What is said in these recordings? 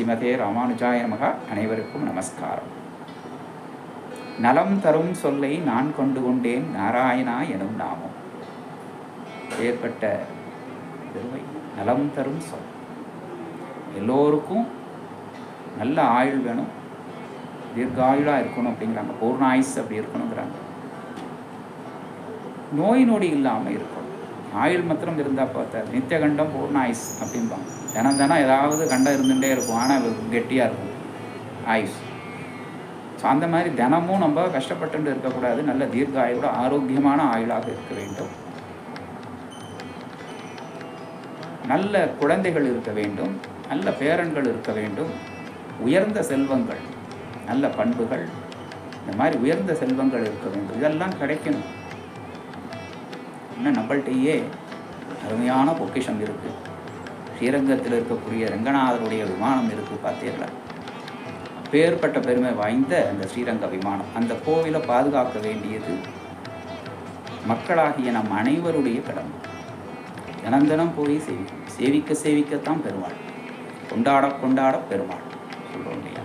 ஸ்ரீமதே ராமானுஜாய நமக. அனைவருக்கும் நமஸ்காரம். நலம் தரும் சொல்லை நான் கொண்டு கொண்டேன். நாராயணா எனும் நாமம். ஏற்பட்ட பெருமை. நலம் தரும் சொல். எல்லோருக்கும் நல்ல ஆயுள் வேணும். தீர்காயுளாக இருக்கணும் அப்படிங்கிறாங்க. பூர்ணாயுஸ் அப்படி இருக்கணுங்கிறாங்க. நோய் நொடி இல்லாமல் இருக்கணும். ஆயுள் மாத்திரம் இருந்தால் பார்த்தா நித்திய கண்டம் பூர்ணாயுஸ் அப்படிம்பாங்க. தினம் தினம் ஏதாவது கண்டம் இருந்துகிட்டே இருக்கும். ஆனால் கெட்டியாக இருக்கும். ஆயுஷ் ஸோ அந்த மாதிரி தினமும் நம்ம கஷ்டப்பட்டு இருக்கக்கூடாது. நல்ல தீர்க்க ஆயுளோட ஆரோக்கியமான ஆயுளாக இருக்க வேண்டும். நல்ல குழந்தைகள் இருக்க வேண்டும். நல்ல பேரன்கள் இருக்க வேண்டும். உயர்ந்த செல்வங்கள் நல்ல பண்புகள். இந்த மாதிரி உயர்ந்த செல்வங்கள் இருக்க வேண்டும். இதெல்லாம் கிடைக்கணும். இன்னும் நம்மள்கிட்டயே அருமையான பொக்கிஷம் இருக்குது ஸ்ரீரங்கத்தில் இருக்கக்கூடிய ரங்கநாதருடைய விமானம் இருக்குது பார்த்தீங்களா பேர்பட்ட பெருமை வாய்ந்த அந்த ஸ்ரீரங்க விமானம். அந்த கோவிலை பாதுகாக்க வேண்டியது மக்களாகிய நம் அனைவருடைய கடமை. தினம் தினம் போய் சேவிக்கும் சேவிக்க சேவிக்கத்தான் பெருமாள். கொண்டாட கொண்டாட பெருமாள் சொல்கிறோம் இல்லையா?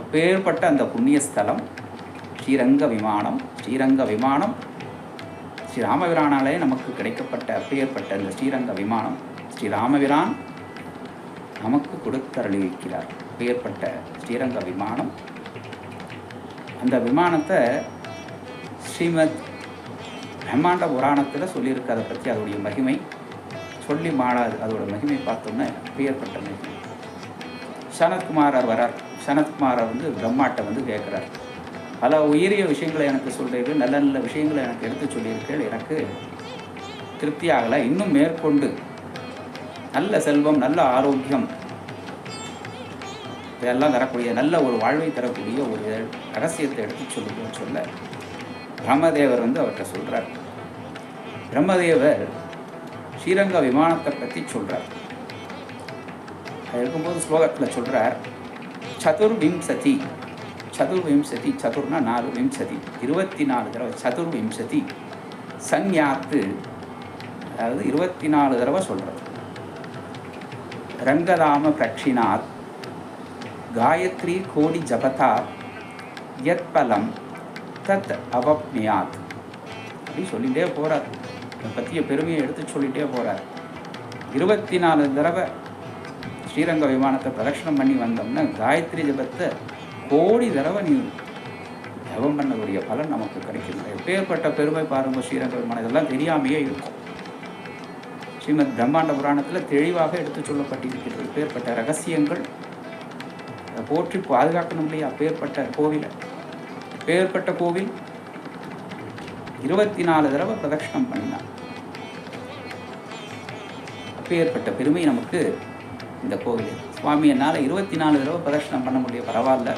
அப்பேற்பட்ட அந்த புண்ணிய ஸ்தலம் ஸ்ரீரங்க விமானம் ஸ்ரீரங்க விமானம் ஸ்ரீ ராமபிரானாலே நமக்கு கிடைக்கப்பட்ட அப்பேற்பட்ட இந்த ஸ்ரீரங்க விமானம் ஸ்ரீ ராமபிரான் நமக்கு கொடுத்தருளியிருக்கிறார். அப்பேற்பட்ட ஸ்ரீரங்க விமானம். அந்த விமானத்தை ஸ்ரீமத் பிரம்மாண்ட புராணத்தில் சொல்லியிருக்கு அதை பற்றி அதோடைய மகிமை சொல்லி மாடாது அதோட மகிமை பார்த்தோன்னே பெயர்பட்ட மகிமை. சனத்குமாரர் வரார். சனத்குமாரர் வந்து பிரம்மாட்ட வந்து கேட்குறார். பல உயரிய விஷயங்களை எனக்கு சொல்கிறீர்கள் நல்ல நல்ல விஷயங்களை எனக்கு எடுத்து சொல்லியிருக்கீர்கள் எனக்கு திருப்தியாகலை. இன்னும் மேற்கொண்டு நல்ல செல்வம் நல்ல ஆரோக்கியம் இதெல்லாம் தரக்கூடிய நல்ல ஒரு வாழ்வை தரக்கூடிய ஒரு ரகசியத்தை எடுத்து சொல்லுங்கன்னு சொல்ல பிரம்மதேவர் வந்து அவர்கிட்ட சொல்கிறார் பிரம்மதேவர் ஸ்ரீரங்க விமானத்தை பற்றி சொல்கிறார் அது இருக்கும்போது ஸ்லோகத்தில் சொல்கிறார் சதுர்விம்சதி. சதுர்விம்சதி சதுர்னா நாலு விம்சதி இருபத்தி நாலு தடவை சதுர்விம்சதி. சன்யாத்து அதாவது இருபத்தி நாலு தடவை சொல்கிறது ரங்கராம பிரக்ஷினாத் காயத்ரி கோடி ஜபதா யத் பலம் தத் அவப்னியாத் அப்படி சொல்லிகிட்டே போகிறார் இதை பற்றிய பெருமையை எடுத்து சொல்லிகிட்டே போகிறார் இருபத்தி நாலு தடவை ஸ்ரீரங்க விமானத்தை பிரதட்சணம் பண்ணி வந்தோம்னா காயத்ரி ஜபத்தை கோடி தடவை நீ ஜபம் பண்ணக்கூடிய பலன் நமக்கு கிடைக்கும் எப்பேற்பட்ட பெருமை பாருங்க ஸ்ரீரங்க மனதெல்லாம் இதெல்லாம் தெரியாமையே இருக்கும். ஸ்ரீமத் பிரம்மாண்ட புராணத்தில் தெளிவாக எடுத்து சொல்லப்பட்டிருக்கிறது. எப்பேற்பட்ட ரகசியங்கள் அதை போற்றி பாதுகாக்கணும் இல்லையா அப்பேற்பட்ட கோவிலை. பேர்பட்ட கோவில்? இருபத்தி நாலு தடவை பிரதட்சணம் பண்ணினான் அப்பேற்பட்ட பெருமை நமக்கு இந்த கோவில் சுவாமி என்னால் இருபத்தி நாலு தடவை பிரதட்சிணம் பண்ண முடியும். பரவாயில்ல.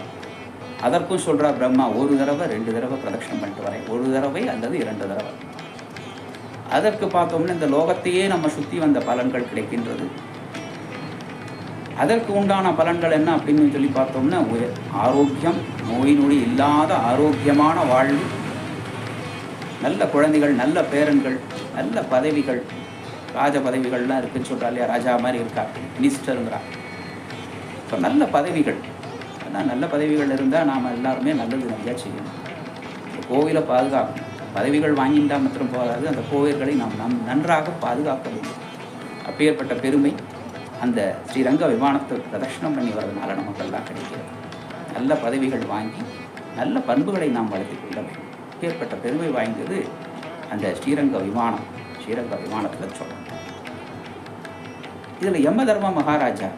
அதற்கும் சொல்கிறா பிரம்மா ஒரு தடவை ரெண்டு தடவை பிரதட்சணம் பண்ணிட்டு வரேன். ஒரு தடவை அல்லது இரண்டு தடவை. அதற்கு பார்த்தோம்னா இந்த லோகத்தையே நம்ம சுற்றி வந்த பலன்கள் கிடைக்கின்றது. அதற்கு உண்டான பலன்கள் என்ன அப்படின்னு சொல்லி பார்த்தோம்னா ஒரு ஆரோக்கியம் நோய் நொடி இல்லாத ஆரோக்கியமான வாழ்வு நல்ல குழந்தைகள் நல்ல பேரன்கள் நல்ல பதவிகள் ராஜ பதவிகள்லாம் இருக்குன்னு சொல்கிறா இல்லையா ராஜா மாதிரி இருக்கா மினிஸ்டருங்கிறா. இப்போ நல்ல பதவிகள் ஆனால் நல்ல பதவிகள் இருந்தால் நாம் எல்லாருமே நல்லது நிறையா செய்யணும். கோவிலை பாதுகாக்கணும். பதவிகள் வாங்கிட்டா மாத்திரம் போதாது. அந்த கோவில்களை நாம் நம் நன்றாக பாதுகாக்க வேண்டும். அப்பேற்பட்ட பெருமை அந்த ஸ்ரீரங்க விமானத்தை பிரதர்ஷனம் பண்ணி வரதுனால நமக்கெல்லாம் கிடைக்கிறது. நல்ல பதவிகள் வாங்கி நல்ல பண்புகளை நாம் வளர்த்துக் கொள்ள வேண்டும். அப்பேற்பட்ட பெருமை வாய்ந்தது அந்த ஸ்ரீரங்க விமானம். ஸ்ரீரங்க விமானத்தில் சொல்லணும் இதில் யம தர்ம மகாராஜா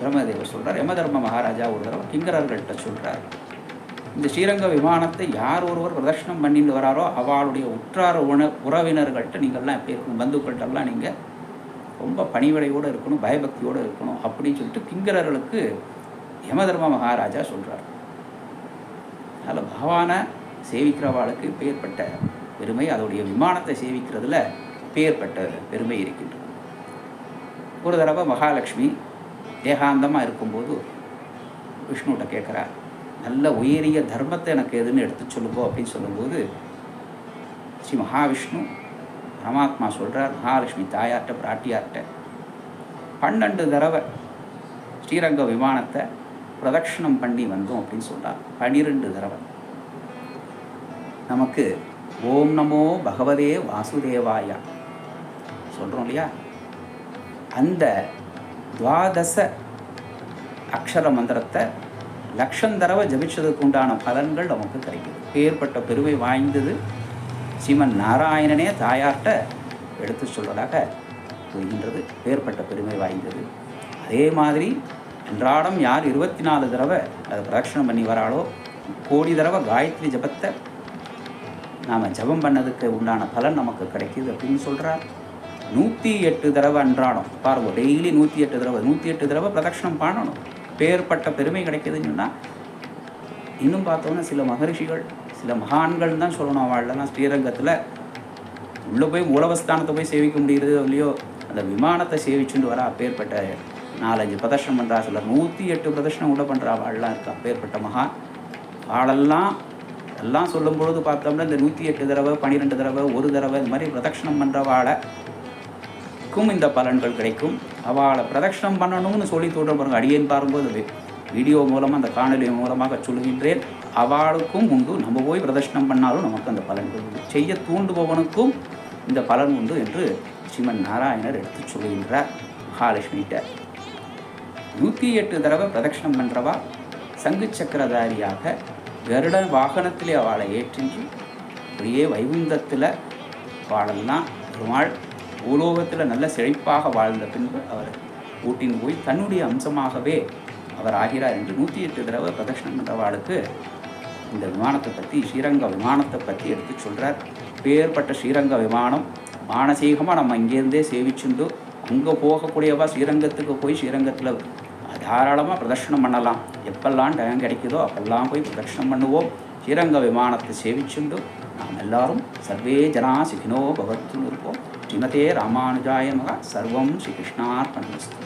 பிரம்மதேவர் சொல்கிறார் யம தர்ம மகாராஜா ஒரு தடவை கிங்கரர்கள்ட்ட சொல்கிறார் இந்த ஸ்ரீரங்க விமானத்தை யார் ஒருவர் பிரதர்ஷனம் பண்ணிட்டு வராரோ அவளுடைய உற்றார உண உறவினர்கள்ட்ட நீங்கள்லாம் எப்படி இருக்கணும்? பந்துக்கள்கிட்டலாம் நீங்கள் ரொம்ப பணிவிடையோடு இருக்கணும் பயபக்தியோடு இருக்கணும் அப்படின்னு சொல்லிட்டு கிங்கரர்களுக்கு யமதர்ம மகாராஜா சொல்கிறார் அதனால் பகவானை சேவிக்கிறவாளுக்கு பெயர்பட்ட பெருமை அதோடைய விமானத்தை சேவிக்கிறதுல பெயர்பட்ட பெருமை இருக்கின்றது. ஒரு தடவை மகாலட்சுமி தேகாந்தமாக இருக்கும்போது விஷ்ணுகிட்ட கேட்குறார் நல்ல உயரிய தர்மத்தை எனக்கு எதுன்னு எடுத்து சொல்லுங்கோ அப்படின்னு சொல்லும்போது ஸ்ரீ மகாவிஷ்ணு பரமாத்மா சொல்கிறார் மகாலட்சுமி தாயார்கிட்ட பிராட்டியார்கிட்ட பன்னெண்டு தடவை ஸ்ரீரங்க விமானத்தை பிரதட்சணம் பண்ணி வந்தோம் அப்படின்னு சொல்கிறார் பனிரெண்டு தடவை. நமக்கு ஓம் நமோ பகவதே வாசுதேவாயா சொல்கிறோம் இல்லையா? அந்த துவாதச அக்ஷர மந்திரத்தை லட்சம் தடவை ஜபிச்சதுக்கு உண்டான பலன்கள் நமக்கு கிடைக்குது. பேர்பட்ட பெருமை வாய்ந்தது ஸ்ரீமன் நாராயணனே தாயார்கிட்ட எடுத்து சொல்வதாக புரிகின்றது பேர்பட்ட பெருமை வாய்ந்தது. அதே மாதிரி அன்றாடம் யார் இருபத்தி நாலு தடவை அதை பிரதட்சணம் பண்ணி வராளோ கோடி தடவை காயத்ரி ஜபத்தை நாம் ஜபம் பண்ணதுக்கு உண்டான பலன் நமக்கு கிடைக்கிது அப்படின்னு சொல்கிறார் நூற்றி எட்டு தடவை அன்றாடம். பாருங்க டெய்லி நூற்றி எட்டு தடவை. நூற்றி எட்டு தடவை பிரதட்சணம் பண்ணணும். பேர்பட்ட பெருமை கிடைக்குதுன்னு சொன்னால் இன்னும் பார்த்தோன்னா சில மகரிஷிகள் சில மகான்கள் தான் சொல்லணும் அவள்லாம் ஸ்ரீரங்கத்தில் உள்ளே போய் மூலவஸ்தானத்தை போய் சேவிக்க முடியுது இல்லையோ அந்த விமானத்தை சேவிச்சுட்டு வர அப்பேற்பட்ட நாலஞ்சு பிரதர்ஷனம் பண்ணுறா சில நூற்றி எட்டு பிரதர்ஷனம் கூட பண்ணுறா வாழலாம் இருக்கா அப்பேற்பட்ட மகான். ஆளெல்லாம் எல்லாம் சொல்லும் பொழுது பார்த்தோம்னா இந்த நூற்றி எட்டு தடவை பன்னிரெண்டு தடவை ஒரு தடவை இந்த மாதிரி பிரதட்சணம் பண்ணுறவாளுக்கும் இந்த பலன்கள் கிடைக்கும். அவளை பிரதட்சணம் பண்ணணும்னு சொல்லி தோன்ற பாருங்க அடியேன் பாரும்போது வீடியோ மூலமாக அந்த காணொலி மூலமாக சொல்லுகின்றேன். அவளுக்கும் உண்டு நம்ம போய் பிரதர்ஷனம் பண்ணாலும் நமக்கு அந்த பலன்கள் உண்டு. செய்ய தூண்டுபவனுக்கும் இந்த பலன் உண்டு என்று ஸ்ரீமன் நாராயணர் எடுத்து சொல்லுகின்றார் மகாலட்சுமிகிட்ட. நூற்றி எட்டு தடவை பிரதட்சணம் பண்ணுறவா சங்கு சக்கரதாரியாக கருட வாகனத்திலே அவளை ஏற்றின்றி அப்படியே வைகுந்தத்தில் வாழலாம். பெருமாள் பூலோகத்தில் நல்ல செழிப்பாக வாழ்ந்த பின்பு அவர் ஊட்டின் போய் தன்னுடைய அம்சமாகவே அவர் ஆகிறார் என்று நூற்றி எட்டு தடவை பிரதட்சணம் பண்ணுறவாளுக்கு இந்த விமானத்தை பற்றி ஸ்ரீரங்க விமானத்தை பற்றி எடுத்து சொல்கிறார் பேர்பட்ட ஸ்ரீரங்க விமானம் மானசீகமாக நம்ம இங்கேருந்தே சேவிச்சுண்டு அங்கே போகக்கூடியவா ஸ்ரீரங்கத்துக்கு போய் ஸ்ரீரங்கத்தில் தாராளமாக பிரதர்ஷனம் பண்ணலாம். எப்பெல்லாம் டைம் கிடைக்குதோ அப்பெல்லாம் போய் பிரதர்ஷனம் பண்ணுவோம். ஸ்ரீரங்க விமானத்தை சேவிச்சுண்டு நாம் எல்லாரும் சர்வே ஜனா சிகினோ பகத்துன்னு இருப்போம். ஸ்ரீமதே ராமானுஜாய மகா சர்வம் ஸ்ரீ கிருஷ்ணார்பணமஸ்து